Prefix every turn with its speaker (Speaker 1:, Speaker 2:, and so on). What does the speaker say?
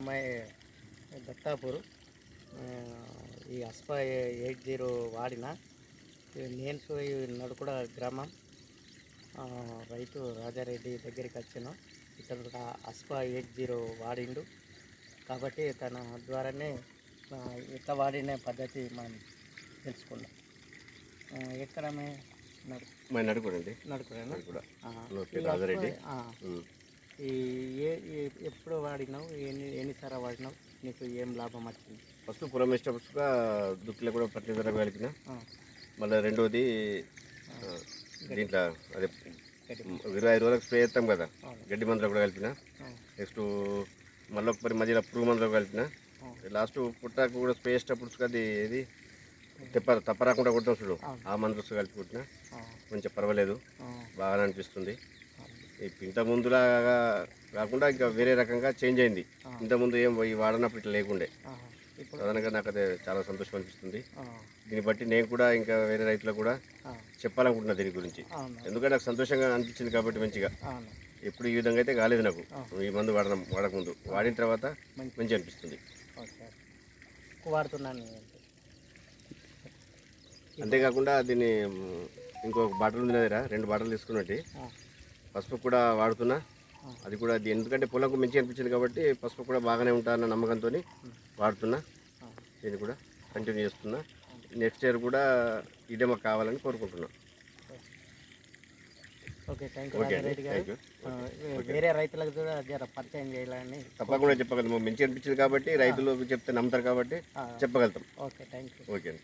Speaker 1: అమ్మాయి దత్తాపూర్. ఈ అస్పా eight zero వాడిన. నేను సోయి నడుకుడ గ్రామం. రైతు రాజారెడ్డి దగ్గరికి వచ్చాను. ఇతను కూడా అస్పా ఎయిట్ జీరో వాడిండు. కాబట్టి తన ద్వారానే ఇట్లా వాడిన పద్ధతి మనం తెలుసుకున్నాం ఎక్కడ మే నడు.
Speaker 2: మరి నడుకోండి రాజారెడ్డి.
Speaker 1: ఈ ఏ ఎప్పుడు వాడినావు? ఎన్ని ఎన్నిసార్లు వాడినావు? నీకు ఏం లాభం వచ్చింది?
Speaker 2: ఫస్ట్ పురం వేసేటప్పుడుగా దుక్కులో కూడా కలిపిన.
Speaker 1: ఆ,
Speaker 2: మళ్ళీ రెండోది దీంట్లో అదే. ఇరవై ఐదు రోజులకు స్ప్రే చేస్తాం కదా. గడ్డి మందులో కూడా కలిపిన. నెక్స్ట్ మళ్ళీ ఒక పరి మధ్యలో పురుగు మందులో కలిపిన. లాస్ట్ పుట్టాకు కూడా స్ప్రే చేసేటప్పుడు అది ఏది తెప్ప తప్ప రాకుండా కొడతాం చూడు. ఆ మందు కలిపి కొట్టిన. కొంచెం పర్వాలేదు.
Speaker 1: ఆ,
Speaker 2: బాగానే అనిపిస్తుంది. ఇంత ముందులాగా కాకుండా ఇంకా వేరే రకంగా చేంజ్ అయింది.
Speaker 1: ఆ.
Speaker 2: ఇంతకుముందు ఏం ఈ వాడనప్పుడు ఇట్లా లేకుండే. ప్రధానంగా నాకు అదే చాలా సంతోషం అనిపిస్తుంది. దీన్ని బట్టి నేను కూడా ఇంకా వేరే రైతులకు కూడా చెప్పాలనుకుంటున్నా దీని గురించి. ఎందుకంటే నాకు సంతోషంగా అనిపించింది కాబట్టి మంచిగా. ఎప్పుడు ఈ విధంగా అయితే కాలేదు నాకు. ఈ మందు వాడడం వాడకముందు. వాడిన తర్వాత
Speaker 1: మంచి.
Speaker 2: అనిపిస్తుంది.
Speaker 1: వాడుతున్నాను.
Speaker 2: అంతేకాకుండా దీన్ని ఇంకొక బాటిల్ ఉంది దగ్గర రెండు బాటిల్ తీసుకున్నట్టు. పసుపు కూడా వాడుతున్నా. అది కూడా అది ఎందుకంటే పొలంకు మంచిగా అనిపించింది కాబట్టి పసుపు కూడా బాగానే ఉంటారన్న నమ్మకంతో వాడుతున్నా. దీన్ని కూడా కంటిన్యూ చేస్తున్నా. నెక్స్ట్ ఇయర్ కూడా ఇదే మాకు కావాలని కోరుకుంటున్నా.
Speaker 1: ఓకే థ్యాంక్ యూ వేరే రైతులకు కూడా జర పరిచయం చేయాలని
Speaker 2: తప్పకుండా చెప్పగలం మంచిగా అనిపించింది కాబట్టి రైతులకు చెప్తే నమ్ముతారు కాబట్టి చెప్పగలుగుతాం.
Speaker 1: ఓకే థ్యాంక్ యూ
Speaker 2: ఓకే అండి.